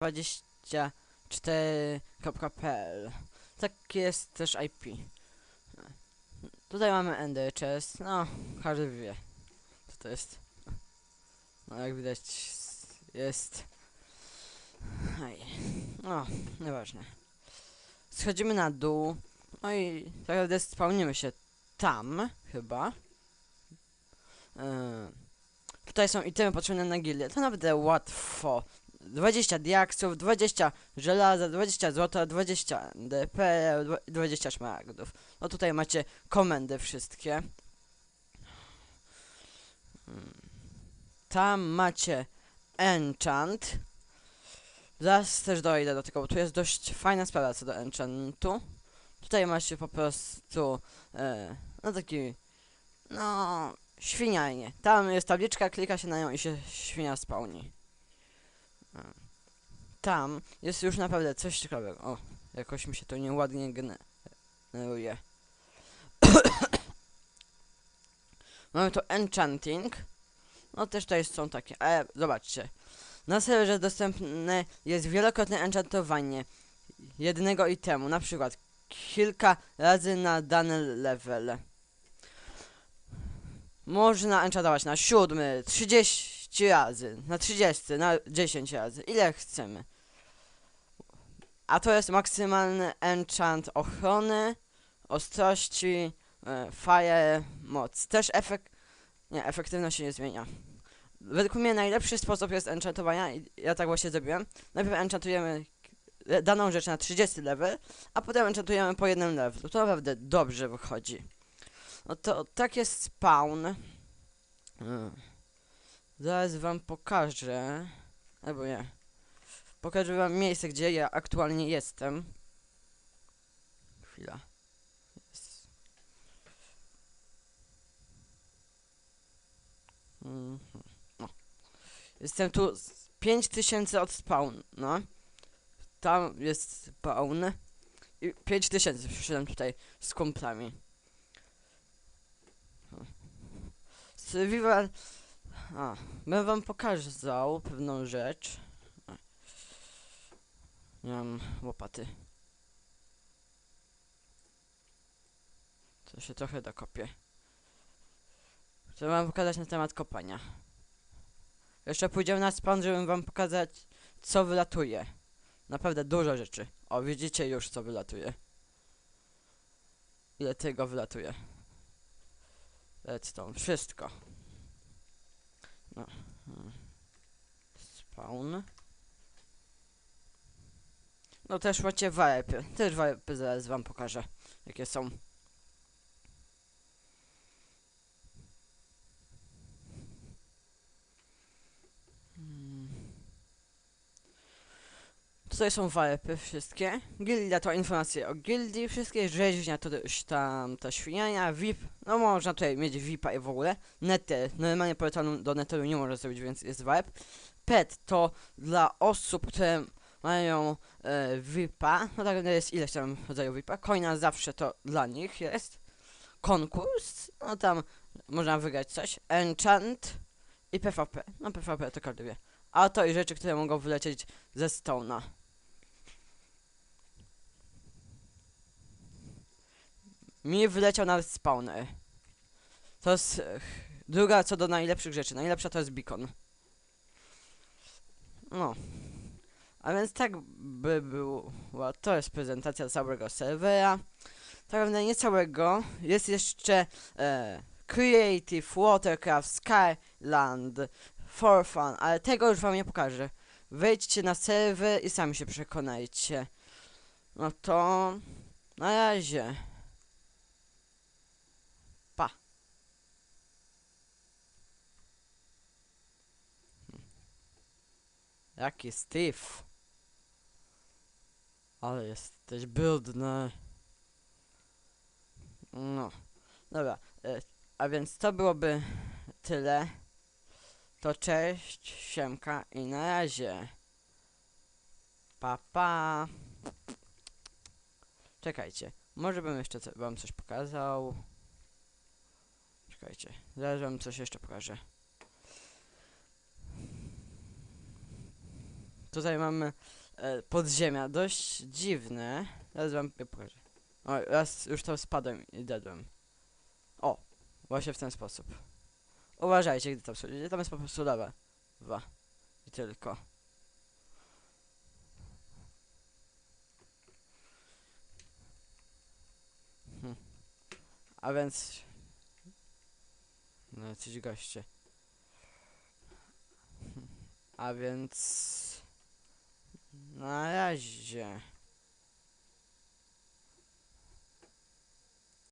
24.pl Tak jest też IP. Tutaj mamy Ender no, każdy wie, co to jest. No, jak widać, jest... Aj, no, nieważne. Schodzimy na dół, no i tak naprawdę spełnimy się tam, chyba. Yy, tutaj są itemy potrzebne na gildię, to naprawdę łatwo. 20 diaksów, 20 żelaza, 20 złota, 20 DP, 20 szmaragdów. No tutaj macie komendy wszystkie. Tam macie enchant. Zaraz też dojdę do tego, bo tu jest dość fajna sprawa co do enchantu. Tutaj macie po prostu e, no taki no świnianie. Tam jest tabliczka, klika się na nią i się świnia spełni. Tam jest już naprawdę coś ciekawego. O, jakoś mi się to nieładnie generuje. Mamy tu enchanting. No też tutaj są takie, ale zobaczcie. Na serwerze dostępne jest wielokrotne enchantowanie jednego itemu, na przykład kilka razy na dany level. Można enchantować na siódmy, 30 razy, na 30, na 10 razy, ile chcemy. A to jest maksymalny enchant ochrony, ostrości, e, fire, moc. Też efekt... Nie, efektywność się nie zmienia. Według mnie najlepszy sposób jest enchantowania ja tak właśnie zrobiłem. Najpierw enchantujemy daną rzecz na 30 level, a potem enchantujemy po jednym levelu. To naprawdę dobrze wychodzi. No to tak jest spawn. Mm. Zaraz wam pokażę. Albo nie. Pokażę wam miejsce, gdzie ja aktualnie jestem. Chwila. Jest. No. Jestem tu z 5000 od spawn, no. Tam jest spawn. I 5000 przyszedłem tutaj z kumplami. Survival... A, bym wam pokazał pewną rzecz. Nie mam łopaty. To się trochę dokopię. Chcę wam pokazać na temat kopania. Jeszcze pójdziemy na spawn, żebym wam pokazać, co wylatuje. Naprawdę dużo rzeczy. O, widzicie już, co wylatuje. Ile tego wylatuje. Redstone, wszystko. No. Spawn. No też macie warpy. Też warpy zaraz wam pokażę, jakie są. Tutaj są warpy wszystkie. Gildia to informacje o gildii, wszystkie rzeźnia to już tam to świniania, VIP, no można tutaj mieć VIPa i w ogóle. Nether, normalnie portalu do Netheru nie może zrobić, więc jest warp. Pet to dla osób, które mają e, VIPa, no tak naprawdę jest ileś tam rodzajów VIPa. Coina zawsze to dla nich jest. Konkurs, no tam można wygrać coś. Enchant i PvP. No PvP to każdy wie. A to i rzeczy, które mogą wylecieć ze Stone'a. Mi wyleciał nawet spawner. To jest druga co do najlepszych rzeczy. Najlepsza to jest beacon. No. A więc tak by była, to jest prezentacja całego serwera. Tak naprawdę nie całego, jest jeszcze e, Creative, Watercraft, Skyland, For Fun, ale tego już wam nie pokażę. Wejdźcie na serwer i sami się przekonajcie. No to na razie. Pa. Jaki Steve. Ale jesteś brudny. No. Dobra. E, a więc to byłoby tyle. To cześć, siemka i na razie. Pa, pa. Czekajcie. Może bym jeszcze wam coś pokazał. Czekajcie. Zaraz wam coś jeszcze pokażę. tutaj mamy e, podziemia, dość dziwne. Teraz wam je pokażę. O, raz już tam spadłem i dedłem. O, właśnie w ten sposób. Uważajcie, gdy tam schodzicie, tam jest po prostu lawa. Dwa. I tylko. Hm. A więc... No, jacyś goście. A więc... Na razie.